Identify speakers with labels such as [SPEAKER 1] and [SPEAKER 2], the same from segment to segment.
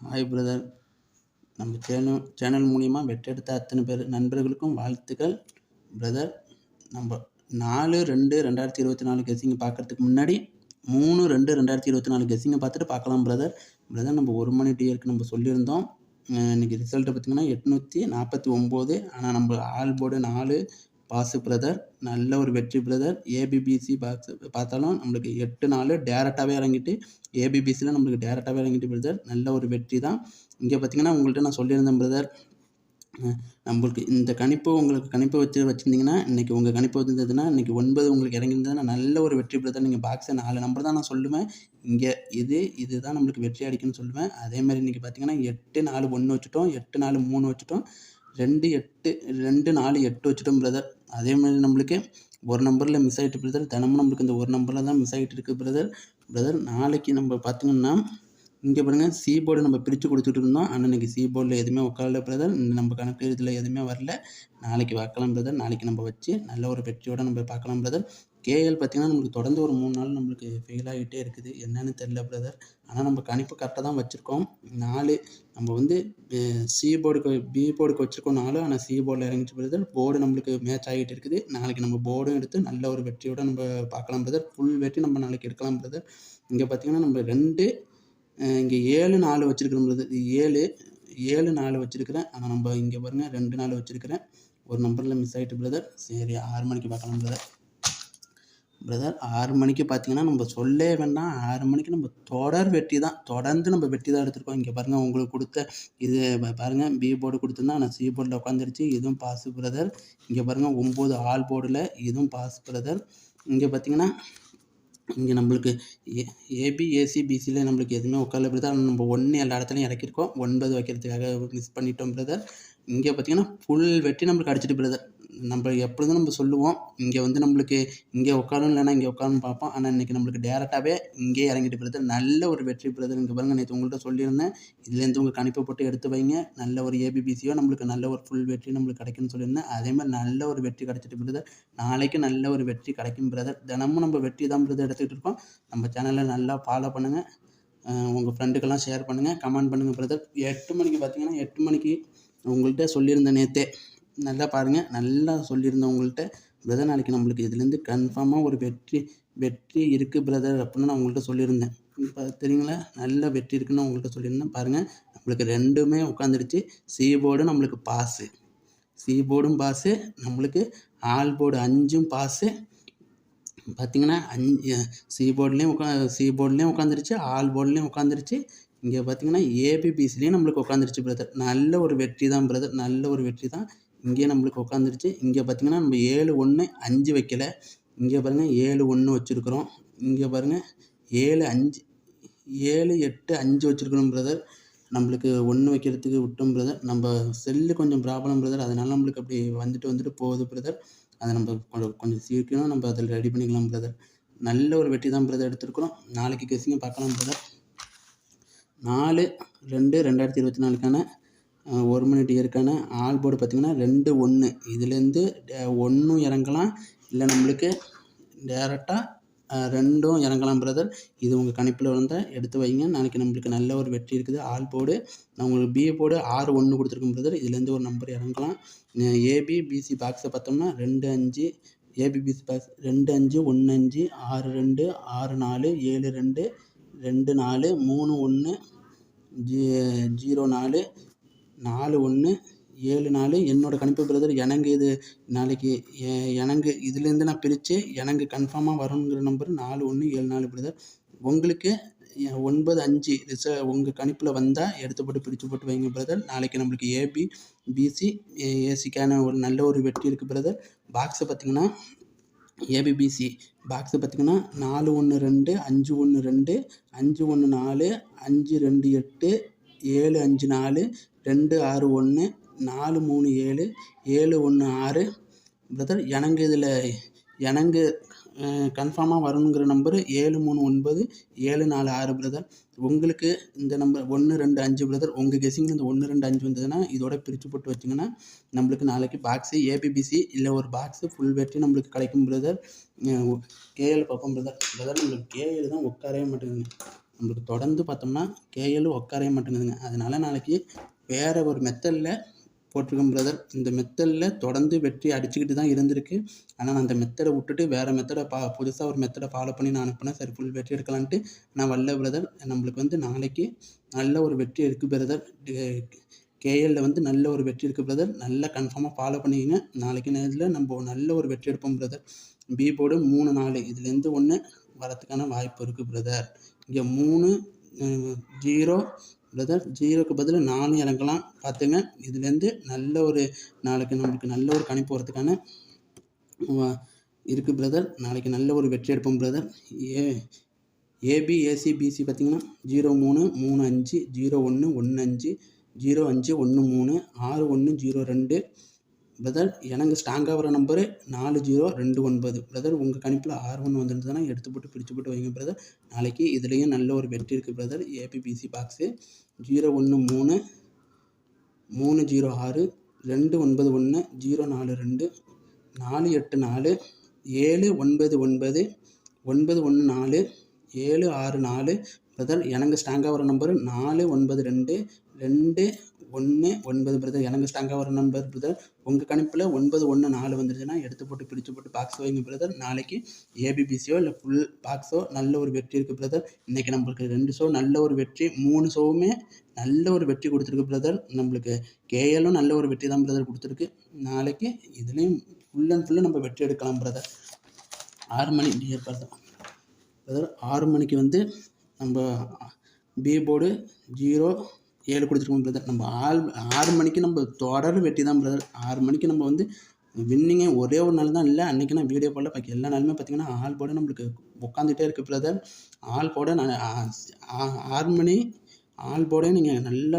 [SPEAKER 1] Hi brother நம்ம channel channel மூலிமா வெற்றெடுத்த அத்தனை பேர் நண்பர்களுக்கும் வாழ்த்துக்கள் பிரதர் நம்ம நாலு ரெண்டு ரெண்டாயிரத்தி இருபத்தி நாலு கெஸிங்க பார்க்குறதுக்கு முன்னாடி மூணு ரெண்டு ரெண்டாயிரத்தி இருபத்தி நாலு கெஸிங்க பார்த்துட்டு பார்க்கலாம் பிரதர் பிரதர் நம்ம ஒரு மணி டியருக்கு நம்ம சொல்லியிருந்தோம். இன்றைக்கி இன்னைக்கு பார்த்திங்கன்னா எட்நூற்றி நாற்பத்தி ஒம்பது. ஆனால் நம்ம ஆல் போர்டு நாலு பாசு பிரதர் நல்ல ஒரு வெற்றி பிரதர் ஏபிபிசி பாக்ஸ் பார்த்தாலும் நம்மளுக்கு எட்டு நாள் டேரெக்டாகவே இறங்கிட்டு ஏபிபிசியில் நம்மளுக்கு டேரெக்டாகவே இறங்கிட்டு பிரதர் நல்ல ஒரு வெற்றி தான். இங்கே பார்த்தீங்கன்னா உங்கள்கிட்ட நான் சொல்லியிருந்தேன் பிரதர் நம்மளுக்கு இந்த கணிப்பு உங்களுக்கு கணிப்பு வச்சு வச்சுருந்தீங்கன்னா இன்றைக்கி உங்கள் கணிப்பு வந்திருந்ததுன்னா இன்றைக்கி ஒன்பது உங்களுக்கு இறங்கியிருந்ததுன்னா நல்ல ஒரு வெற்றி பிரதர் நீங்கள் பாக்ஸை நாலு நம்பர் தான் நான் சொல்லுவேன். இங்கே இது இது தான் நம்மளுக்கு வெற்றி அடிக்குன்னு சொல்லுவேன். அதே மாதிரி இன்றைக்கி பார்த்தீங்கன்னா எட்டு நாலு ஒன்று வச்சுட்டோம். எட்டு நாலு மூணு வச்சுட்டோம். ரெண்டு எட்டு ரெண்டு நாலு எட்டு வச்சுட்டோம் பிரதர் அதே மாதிரி நம்மளுக்கு ஒரு நம்பரில் மிஸ் ஆகிட்டு பிரதர் தினமும் நம்மளுக்கு இந்த ஒரு நம்பரில் தான் மிஸ் ஆகிட்டு இருக்குது பிரதர் பிரதர் நாளைக்கு நம்ம பார்த்தீங்கன்னா இங்கே பாருங்கள் சி போர்டு நம்ம பிரித்து கொடுத்துட்டு இருந்தோம். ஆனால் இன்றைக்கி சி போர்டில் எதுவுமே உட்காரல பிரதர் நம்ம கணக்கு இதில் எதுவுமே வரல. நாளைக்கு பார்க்கலாம் பிரதர் நாளைக்கு நம்ம வச்சு நல்ல ஒரு வெற்றியோடு நம்ம பார்க்கலாம் பிரதர் கேஎல் பார்த்திங்கன்னா நம்மளுக்கு தொடர்ந்து ஒரு மூணு நாள் நம்மளுக்கு ஃபெயில் ஆகிட்டே இருக்குது. என்னன்னு தெரில பிரதர் ஆனால் நம்ம கணிப்பு கரெக்டாக தான் வச்சுருக்கோம். நாலு நம்ம வந்து சி போர்டுக்கு பி போர்டுக்கு வச்சுருக்கோம் நாலு ஆனால் சி போர்டில் இறங்கிச்சு பிரதர் போர்டு நம்மளுக்கு மேட்ச் ஆகிட்டு இருக்குது. நாளைக்கு நம்ம போர்டும் எடுத்து நல்ல ஒரு வெற்றியோடு நம்ம பார்க்கலாம் பிரதர் ஃபுல் வெற்றி நம்ம நாளைக்கு எடுக்கலாம் பிரதர் இங்கே பார்த்திங்கன்னா நம்ம ரெண்டு இங்கே ஏழு நாலு வச்சுருக்கிறோம் பிரதர் ஏழு ஏழு நாலு வச்சுருக்கிறேன். ஆனால் நம்ம இங்கே பாருங்கள் ரெண்டு நாலு வச்சுருக்கிறேன். ஒரு நம்பரில் மிஸ் ஆகிட்டு பிரதர் சரி ஆறு மணிக்கு பார்க்கலாம் பிரதர் பிரதர் ஆறு மணிக்கு பார்த்தீங்கன்னா நம்ம சொல்லே வேண்டாம். ஆறு மணிக்கு நம்ம தொடர் வெட்டி தான். தொடர்ந்து நம்ம வெட்டி தான் எடுத்திருக்கோம். இங்கே பாருங்கள் உங்களுக்கு கொடுத்த இது பாருங்கள் பி போர்டு கொடுத்துருந்தா ஆனால் சி போர்டில் உட்காந்துருச்சு இதுவும் பாஸ் பிரதர் இங்கே பாருங்கள் ஒம்பது ஆல் போர்டில் இதுவும் பாஸ் பிரதர் இங்கே பார்த்தீங்கன்னா இங்கே நம்மளுக்கு ஏ ஏபி ஏசி பிசியில் நம்மளுக்கு எதுவுமே உட்காரல பிரதர் ஆனால் நம்ம ஒன்று எல்லா இடத்துலையும் இறக்கிருக்கோம் ஒன்பது வைக்கிறதுக்காக மிஸ் பண்ணிட்டோம் பிரதர் இங்கே பார்த்தீங்கன்னா ஃபுல் வெட்டி நம்மளுக்கு அடிச்சிட்டு பிரதர் நம்ம எப்பொழுதும் நம்ம சொல்லுவோம் இங்கே வந்து நம்மளுக்கு இங்கே உட்காரும் இல்லைன்னா இங்கே உட்காருன்னு பார்ப்போம். ஆனால் இன்றைக்கி நம்மளுக்கு டேரெக்டாகவே இங்கே இறங்கிட்டு பிரதர் நல்ல ஒரு வெற்றி பிரதர் இங்கே பாருங்கள் நேற்று உங்கள்கிட்ட சொல்லியிருந்தேன். இதுலேருந்து உங்கள் கணிப்பை போட்டு எடுத்து வைங்க. நல்ல ஒரு ஏபிபிசியோ நம்மளுக்கு நல்ல ஒரு ஃபுல் வெற்றி நம்மளுக்கு கிடைக்கும்னு சொல்லியிருந்தேன். அதே மாதிரி நல்ல ஒரு வெற்றி கிடைச்சிட்டு பிரதர் நாளைக்கு நல்ல ஒரு வெற்றி கிடைக்கும் பிரதர் தினமும் நம்ம வெற்றி தான் பிரதர் எடுத்துக்கிட்டு இருக்கோம். நம்ம சேனலை நல்லா ஃபாலோ பண்ணுங்கள் உங்கள் ஃப்ரெண்டுக்கெல்லாம் ஷேர் பண்ணுங்கள் கமெண்ட் பண்ணுங்கள் பிரதர் எட்டு மணிக்கு பார்த்தீங்கன்னா எட்டு மணிக்கு உங்கள்கிட்ட சொல்லியிருந்தேன் நேற்றே நல்லா பாருங்கள் நல்லா சொல்லியிருந்தேன் உங்கள்கிட்ட பிரதர் நாளைக்கு நம்மளுக்கு இதுலேருந்து கன்ஃபார்மாக ஒரு வெற்றி வெற்றி இருக்குது பிரதர் அப்படின்னு நான் உங்கள்கிட்ட சொல்லியிருந்தேன். இப்போ தெரியுங்களா? நல்ல வெற்றி இருக்குன்னு உங்கள்கிட்ட சொல்லியிருந்தேன். பாருங்கள் நம்மளுக்கு ரெண்டுமே உட்காந்துருச்சு சி போர்டு நம்மளுக்கு பாஸு சி போர்டும் பாஸு நம்மளுக்கு ஆல் போர்டு அஞ்சும் பாஸு பார்த்தீங்கன்னா அஞ்சு சி போர்ட்லேயும் உட்கா சி போர்ட்லேயும் உட்காந்துருச்சு ஆல் போர்ட்லேயும் உட்காந்துருச்சு இங்கே பார்த்தீங்கன்னா ஏபிபிசிலையும் நம்மளுக்கு உட்காந்துருச்சு பிரதர் நல்ல ஒரு வெற்றி தான் பிரதர் நல்ல ஒரு வெற்றி தான். இங்கேயே நம்மளுக்கு உட்காந்துருச்சு இங்கே பார்த்தீங்கன்னா நம்ம ஏழு ஒன்று அஞ்சு வைக்கல. இங்கே பாருங்கள் ஏழு ஒன்று வச்சுருக்குறோம். இங்கே பாருங்கள் ஏழு அஞ்சு ஏழு எட்டு அஞ்சு வச்சுருக்கணும் பிரதர் நம்மளுக்கு ஒன்று வைக்கிறதுக்கு விட்டோம் பிரதர் நம்ம செல்லு கொஞ்சம் ப்ராப்ளம் பிரதர் அதனால் நம்மளுக்கு அப்படி வந்துட்டு வந்துட்டு போகுது பிரதர் அதை நம்ம கொஞ்சம் கொஞ்சம் சீக்கிரம் நம்ம அதில் ரெடி பண்ணிக்கலாம் பிரதர் நல்ல ஒரு வெற்றி தான் பிரதர் எடுத்துருக்குறோம். நாளைக்கு கெஸிங்க பார்க்கலாம் பிரதர் நாலு ரெண்டு ரெண்டாயிரத்தி இருபத்தி நாலுக்கான ஒரு மணி டியருக்கான ஆல் போர்டு பார்த்திங்கன்னா ரெண்டு ஒன்று இதுலேருந்து ஒன்றும் இறங்கலாம். இல்லை நம்மளுக்கு டேரெக்டாக ரெண்டும் இறங்கலாம் பிரதர் இது உங்கள் கணிப்பில் வந்த எடுத்து வைங்க. நாளைக்கு நம்மளுக்கு நல்ல ஒரு வெற்றி இருக்குது. All board. நான் உங்களுக்கு பிஏ போர்டு ஆறு ஒன்று கொடுத்துருக்கேன் பிரதர் இதுலேருந்து ஒரு நம்பர் இறங்கலாம். ஏபி பிசி பாக்ஸை பார்த்தோம்னா ரெண்டு அஞ்சு ஏபிபிசி பாக்ஸ் ரெண்டு அஞ்சு ஒன்று அஞ்சு ஆறு ரெண்டு ஆறு நாலு ஏழு ரெண்டு ரெண்டு நாலு மூணு ஒன்று ஜீ ஜீரோ நாலு நாலு ஒன்று ஏழு நாலு. என்னோடய கணிப்பு பிரதர் எனக்கு இது நாளைக்கு எ- எனக்கு இதுலேருந்து நான் பிரித்து எனக்கு கன்ஃபார்மாக வரணுங்கிற நம்பர் நாலு ஒன்று ஏழு நாலு பிரதர் உங்களுக்கு ஒன்பது அஞ்சு ரிச உங்கள் கணிப்பில் வந்தால் எடுத்து போட்டு பிரித்து போட்டு வைங்க பிரதர் நாளைக்கு நம்மளுக்கு ஏபி பிசி ஏசிக்கான ஒரு நல்ல ஒரு வெற்றி இருக்குது பிரதர் பாக்ஸை பார்த்தீங்கன்னா ஏபிபிசி பாக்ஸு பார்த்தீங்கன்னா நாலு ஒன்று ரெண்டு அஞ்சு ஒன்று ரெண்டு அஞ்சு ஒன்று நாலு அஞ்சு ரெண்டு எட்டு ஏழு அஞ்சு நாலு ரெண்டு ஆறு ஒன்று நாலு மூணு ஏழு ஏழு ஒன்று ஆறு. பிரதர் எனக்கு இதில் எனக்கு கன்ஃபார்மாக வரணுங்கிற நம்பரு ஏழு மூணு ஒன்பது ஏழு நாலு ஆறு பிரதர் உங்களுக்கு இந்த நம்பர் ஒன்று ரெண்டு அஞ்சு பிரதர் உங்கள் கெஸிங்கில் இந்த ஒன்று ரெண்டு அஞ்சு வந்ததுன்னா இதோட பிரித்து போட்டு வச்சிங்கன்னா நம்மளுக்கு நாளைக்கு பாக்ஸு ஏபிபிசி இல்லை ஒரு பாக்ஸு ஃபுல் வெற்றி நம்மளுக்கு கிடைக்கும் பிரதர் கேஎல் பார்ப்போம் பிரதர் பிரதர் நம்மளுக்கு கேஎல் தான் உட்காரவே மாட்டேங்குது நம்மளுக்கு தொடர்ந்து பார்த்தோம்னா கேஎல் உட்காரவே மாட்டேங்குதுங்க. அதனால் நாளைக்கு வேறு ஒரு மெத்தடில் போட்டிருக்கேன் பிரதர் இந்த மெத்தடில் தொடர்ந்து வெற்றி அடிச்சுக்கிட்டு தான் இருந்திருக்கு. ஆனால் நான் அந்த மெத்தடை விட்டுட்டு வேறு மெத்தடை பா புதுசாக ஒரு மெத்தடை ஃபாலோ பண்ணி நான் அனுப்புனேன் சரி ஃபுல் வெற்றி எடுக்கலான்ட்டு நான் வரல பிரதர் நம்மளுக்கு வந்து நாளைக்கு நல்ல ஒரு வெற்றி இருக்குது பிரதர் கேஎல்ல வந்து நல்ல ஒரு வெற்றி இருக்குது பிரதர் நல்லா கன்ஃபார்மாக ஃபாலோ பண்ணிக்கங்க நாளைக்கு நேரத்தில் நம்ம நல்ல ஒரு வெற்றி எடுப்போம் பிரதர் பி போர்டு மூணு நாலு. இதுலேருந்து ஒன்று வரத்துக்கான வாய்ப்பு இருக்குது பிரதர் இங்கே மூணு ஜீரோ பிரதர் ஜீரோக்கு பதில் நாலு இறங்கலாம். பார்த்துங்க. இதுலேருந்து நல்ல ஒரு நாளைக்கு நம்மளுக்கு நல்ல ஒரு கணிப்பு வரதுக்கான இருக்குது பிரதர் நாளைக்கு நல்ல ஒரு வெற்றி எடுப்போம் brother A AB AC BC பார்த்தீங்கன்னா ஜீரோ மூணு மூணு அஞ்சு ஜீரோ ஒன்று ஒன்று அஞ்சு ஜீரோ அஞ்சு ஒன்று மூணு ஆறு ஒன்று ஜீரோ ரெண்டு பிரதர் எனக்கு ஸ்ட்ராங்காக வர நம்பரு நாலு ஜீரோ ரெண்டு ஒன்பது. பிரதர் உங்கள் கணிப்பில் ஆறு ஒன்று வந்துருந்ததுன்னா எடுத்து போட்டு பிடிச்சு போட்டு வைங்க பிரதர் நாளைக்கு இதுலேயும் நல்ல ஒரு வெற்றி இருக்குது பிரதர் ஏபிபிசி பாக்ஸு ஜீரோ ஒன்று மூணு மூணு ஜீரோ ஆறு ரெண்டு ஒன்பது ஒன்று ஜீரோ நாலு ரெண்டு நாலு எட்டு நாலு ஏழு ஒன்பது ஒன்பது ஒன்பது ஒன்று நாலு ஏழு ஆறு நாலு. பிரதர் எனக்கு ஸ்ட்ராங்காக வர நம்பரு நாலு ஒன்பது ரெண்டு ரெண்டு ஒன்று ஒன்பது பிரதர் எனக்கு ஸ்ட்ராங்காக வர நம்பர் பிரதர் உங்கள் கணிப்பில் ஒன்பது ஒன்று நாலு வந்துருச்சுன்னா எடுத்து போட்டு பிரித்து போட்டு பாக்ஸ் வைங்க பிரதர் நாளைக்கு ஏபிபிசியோ இல்லை ஃபுல் பாக்ஸோ நல்ல ஒரு வெற்றி இருக்குது பிரதர் இன்றைக்கி நம்மளுக்கு ரெண்டு ஷோ நல்ல ஒரு வெற்றி. மூணு ஷோவுமே நல்ல ஒரு வெற்றி கொடுத்துருக்கு பிரதர் நம்மளுக்கு கேஎலும் நல்ல ஒரு வெற்றி தான் பிரதர் கொடுத்துருக்கு. நாளைக்கு இதுலேயும் ஃபுல் அண்ட் ஃபுல்லாக நம்ம வெற்றி எடுக்கலாம் பிரதர் ஆறு மணி டியர் பிரதர் பிரதர் ஆறு மணிக்கு வந்து நம்ம பி போர்டு ஜீரோ ஏழு கொடுத்துருக்கோம் பிரதர். நம்ம ஆள் ஆறு மணிக்கு நம்ம தொடர் வெட்டி தான் பிரதர். ஆறு மணிக்கு நம்ம வந்து வின்னிங்கே ஒரே ஒரு நாள் தான் இல்லை. அன்றைக்கி நான் வீடியோ போடல. பாக்கி எல்லா நாளுமே பார்த்தீங்கன்னா ஆள் போட நம்மளுக்கு உட்காந்துட்டே இருக்குது பிரதர். ஆள் போட நான் ஆறு மணி ஆல் போர்டே நீங்கள் நல்லா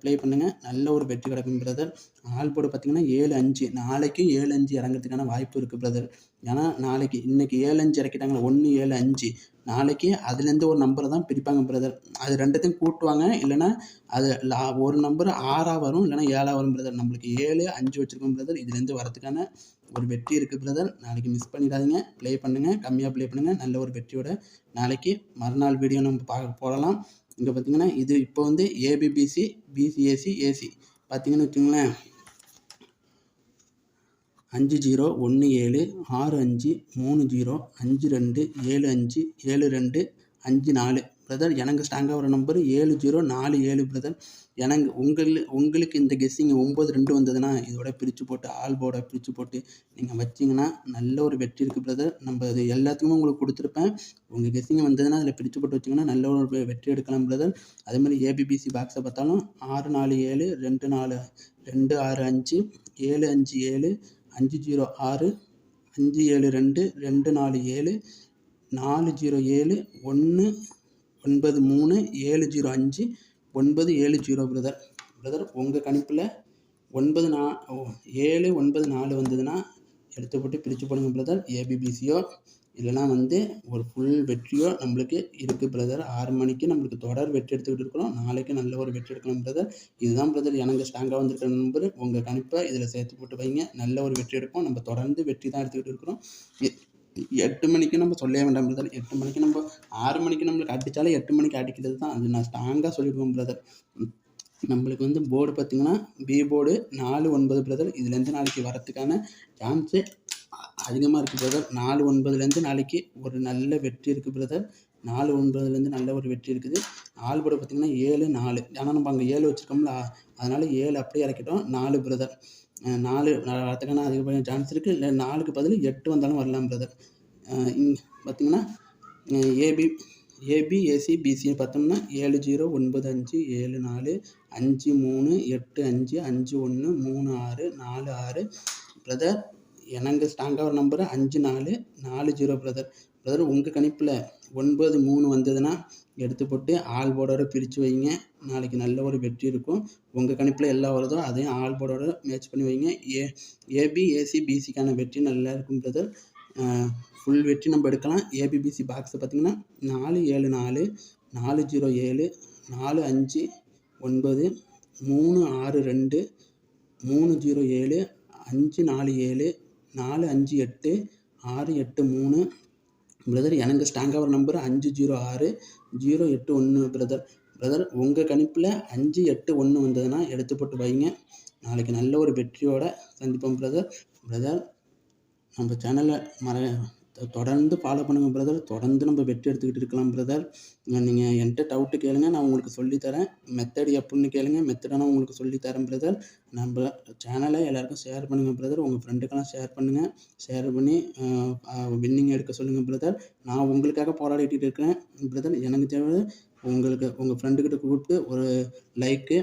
[SPEAKER 1] ப்ளே பண்ணுங்கள் நல்ல ஒரு வெற்றி கிடைக்கும் பிரதர் ஆல் போர்டு பார்த்தீங்கன்னா ஏழு அஞ்சு. நாளைக்கும் ஏழு அஞ்சு இறங்கிறதுக்கான வாய்ப்பு இருக்குது பிரதர் ஏன்னா நாளைக்கு இன்றைக்கி ஏழு அஞ்சு இறக்கிட்டாங்களா ஒன்று ஏழு அஞ்சு. நாளைக்கு அதுலேருந்து ஒரு நம்பரை தான் பிரிப்பாங்க பிரதர் அது ரெண்டுத்தையும் கூட்டுவாங்க. இல்லைன்னா அது லா ஒரு நம்பர் ஆறாக வரும் இல்லைன்னா ஏழாக வரும் பிரதர் நம்மளுக்கு ஏழு அஞ்சு வச்சுருக்கோம் பிரதர் இதுலேருந்து வரதுக்கான ஒரு வெற்றி இருக்குது பிரதர் நாளைக்கு மிஸ் பண்ணிடாதீங்க. ப்ளே பண்ணுங்கள் கம்மியாக ப்ளே பண்ணுங்கள் நல்ல ஒரு வெற்றியோட நாளைக்கு மறுநாள் வீடியோ நம்ம பார்க்க போடலாம் இங்கே பார்த்தீங்கன்னா இது இப்போ வந்து ஏபிபிசி பிசிஏசி ஏசி பார்த்தீங்கன்னு வச்சுங்களேன் அஞ்சு ஜீரோ ஒன்று ஏழு ஆறு அஞ்சு மூணு ஜீரோ அஞ்சு ரெண்டு ஏழு அஞ்சு ஏழு ரெண்டு அஞ்சு நாலு. பிரதர் எனக்கு ஸ்ட்ராங்காக வர நம்பர் ஏழு ஜீரோ நாலு ஏழு பிரதர் எனக்கு உங்கள் உங்களுக்கு இந்த கெஸ்ஸிங் ஒம்பது ரெண்டு வந்ததுன்னா இதோட பிரித்து போட்டு ஆல்போட பிரித்து போட்டு நீங்கள் வச்சிங்கன்னா நல்ல ஒரு வெற்றி இருக்குது பிரதர் நம்ம அது எல்லாத்துக்குமே உங்களுக்கு கொடுத்துருப்பேன். உங்கள் கெஸ்ஸிங் வந்ததுன்னா அதில் பிரித்து போட்டு வச்சிங்கன்னா நல்ல ஒரு வெற்றி எடுக்கலாம் பிரதர் அதேமாதிரி ஏபிபிசி பாக்ஸை பார்த்தாலும் ஆறு நாலு ஏழு ரெண்டு நாலு ரெண்டு ஆறு அஞ்சு ஏழு அஞ்சு ஏழு அஞ்சு ஜீரோ ஆறு அஞ்சு ஏழு ரெண்டு ரெண்டு நாலு ஏழு நாலு ஜீரோ ஏழு ஒன்று ஒன்பது மூணு ஏழு ஜீரோ அஞ்சு ஒன்பது ஏழு ஜீரோ பிரதர் பிரதர் உங்கள் கணிப்பில் ஒன்பது நா ஏழு ஒன்பது நாலு வந்ததுன்னா எடுத்து போட்டு பிரித்து போடுங்க பிரதர் ஏபிபிசியோ இல்லைனா வந்து ஒரு ஃபுல் வெற்றியோ நம்மளுக்கு இருக்குது பிரதர் ஆறு மணிக்கு நம்மளுக்கு தொடர் வெற்றி எடுத்துக்கிட்டு இருக்கிறோம். நாளைக்கு நல்ல ஒரு வெற்றி எடுக்கணும் பிரதர் இதுதான் பிரதர் எனக்கு ஸ்ட்ராங்காக வந்திருக்கிற நண்பர் உங்கள் கணிப்பை இதில் சேர்த்து போட்டு வைங்க. நல்ல ஒரு வெற்றி எடுப்போம் நம்ம தொடர்ந்து வெற்றி தான் எடுத்துக்கிட்டு இருக்கிறோம். எட்டு மணிக்கு நம்ம சொல்லவே வேண்டாம் பிரதர் எட்டு மணிக்கு நம்ம ஆறு மணிக்கு நம்மளுக்கு அடித்தாலே எட்டு மணிக்கு அடிக்கிறது தான். அது நான் ஸ்ட்ராங்காக சொல்லிடுவேன் பிரதர் நம்மளுக்கு வந்து போர்டு பார்த்திங்கன்னா பி போர்டு நாலு ஒன்பது பிரதர் இதுலேருந்து நாளைக்கு வரத்துக்கான சான்ஸு அதிகமாக இருக்குது பிரதர் நாலு ஒன்பதுலேருந்து நாளைக்கு ஒரு நல்ல வெற்றி இருக்குது பிரதர் நாலு ஒன்பதுலேருந்து நல்ல ஒரு வெற்றி இருக்குது. நாலு போர்டு பார்த்திங்கன்னா ஏழு நாலு. ஏன்னா நம்ம அங்கே ஏழு வச்சுருக்கோம்ல அதனால் ஏழு அப்படியே இறக்கிட்டோம். நாலு பிரதர் நாலு வரத்துக்கான அதிகப்படியான சான்ஸ் இருக்குது இல்லை நாலுக்கு பதில் எட்டு வந்தாலும் வரலாம் பிரதர் இங்கே பார்த்தீங்கன்னா ஏபி ஏபி ஏசி பிசி பார்த்தோம்னா ஏழு ஜீரோ ஒன்பது அஞ்சு ஏழு நாலு அஞ்சு மூணு எட்டு அஞ்சு அஞ்சு ஒன்று மூணு ஆறு நாலு ஆறு. பிரதர் எனக்கு ஸ்ட்ராங்காக ஒரு நம்பர் அஞ்சு நாலு நாலு ஜீரோ பிரதர் பிரதர் உங்கள் கணிப்பில் ஒன்பது மூணு வந்ததுன்னா எடுத்து போட்டு ஆல் போர்டோட பிரித்து வைங்க. நாளைக்கு நல்ல ஒரு வெற்றி இருக்கும். உங்கள் கணிப்பில் எல்லா வருதோ அதையும் ஆல் போர்டோட மேட்ச் பண்ணி வைங்க. ஏ ஏபி ஏசி பிசிக்கான வெற்றி நல்லா இருக்கும் பிரதர் ஃபுல் வெற்றி நம்ம எடுக்கலாம். ஏபிபிசி பாக்ஸை பார்த்திங்கன்னா நாலு ஏழு நாலு நாலு ஜீரோ ஏழு நாலு அஞ்சு ஒன்பது மூணு ஆறு ரெண்டு மூணு ஜீரோ ஏழு அஞ்சு நாலு ஏழு நாலு அஞ்சு எட்டு ஆறு எட்டு மூணு. பிரதர் எனக்கு ஸ்டாங்காக ஒரு நம்பர் அஞ்சு ஜீரோ ஆறு ஜீரோ எட்டு ஒன்று பிரதர் பிரதர் உங்கள் கணிப்பில் அஞ்சு எட்டு ஒன்று வந்ததுன்னா எடுத்து போட்டு வைங்க. நாளைக்கு நல்ல ஒரு வெற்றியோட சந்திப்போம் பிரதர் பிரதர் நம்ம சேனலை மற தொடர்ந்து ஃபாலோ பண்ணுங்கள் பிரதர் தொடர்ந்து நம்ம வெற்றி எடுத்துக்கிட்டு இருக்கலாம் பிரதர் நீங்கள் என்கிட்ட டவுட்டு கேளுங்க நான் உங்களுக்கு சொல்லித்தரேன். மெத்தட் எப்படின்னு கேளுங்க மெத்தடை நான் உங்களுக்கு சொல்லித்தரேன் பிரதர் நம்ம சேனலை எல்லாருக்கும் ஷேர் பண்ணுங்கள் பிரதர் உங்கள் ஃப்ரெண்டுக்கெல்லாம் ஷேர் பண்ணுங்கள் ஷேர் பண்ணி வின்னிங் எடுக்க சொல்லுங்கள் பிரதர் நான் உங்களுக்காக போராடிட்டு இருக்கிறேன் பிரதர் எனக்கு தேவை உங்களுக்கு உங்கள் ஃப்ரெண்டுக்கிட்ட கூப்பிட்டு ஒரு லைக்கு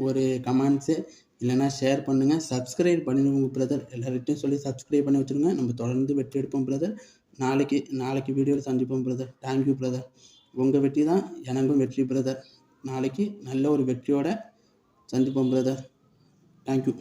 [SPEAKER 1] ஒரு கமெண்ட்ஸு இல்லைன்னா ஷேர் பண்ணுங்கள் சப்ஸ்கிரைப் பண்ணிடுங்க பிரதர் எல்லார்கிட்டையும் சொல்லி சப்ஸ்கிரைப் பண்ணி வச்சுருங்க நம்ம தொடர்ந்து வெற்றி எடுப்போம் பிரதர் நாளைக்கு நாளைக்கு வீடியோவில் சந்திப்போம் பிரதர் தேங்க்யூ பிரதர் உங்கள் வெற்றி தான் எனக்கும் வெற்றி பிரதர் நாளைக்கு நல்ல ஒரு வெற்றியோட சந்திப்போம் பிரதர் தேங்க்யூ